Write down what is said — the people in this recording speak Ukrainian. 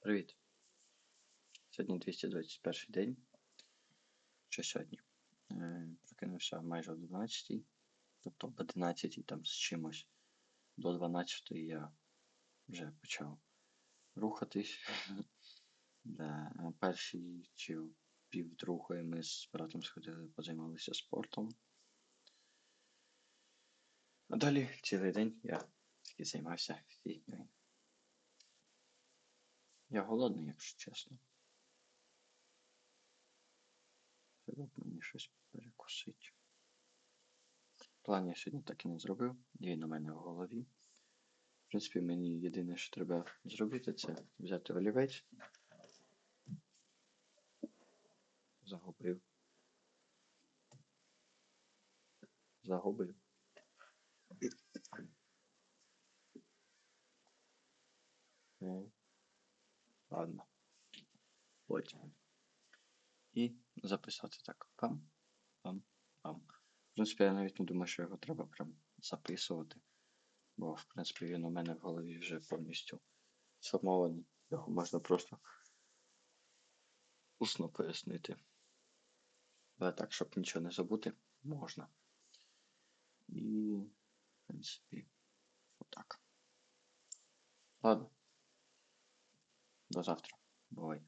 Привіт. Сьогодні 221 день. Що сьогодні? Е, Прокинувся майже о 12, тобто об 11 там з чимось. До 12 я вже почав рухатись. Да. Перші чи пів другої ми з братом сходили, позаймалися спортом. А далі цілий день я таки займався фігнею. Я голодний, якщо чесно. Треба б мені щось перекусити. План я сьогодні так і не зробив, він у мене в голові. В принципі, мені єдине, що треба зробити, це взяти олівець. Загубив. Загубив. Е, Ладно. Потім. І записати так. Пам, пам, пам. В принципі, я навіть не думаю, що його треба прям записувати. Бо, в принципі, він у мене в голові вже повністю сформований. Його можна просто усно пояснити. Але так, щоб нічого не забути, можна. І, в принципі, отак. Ладно. dos astros. Voy.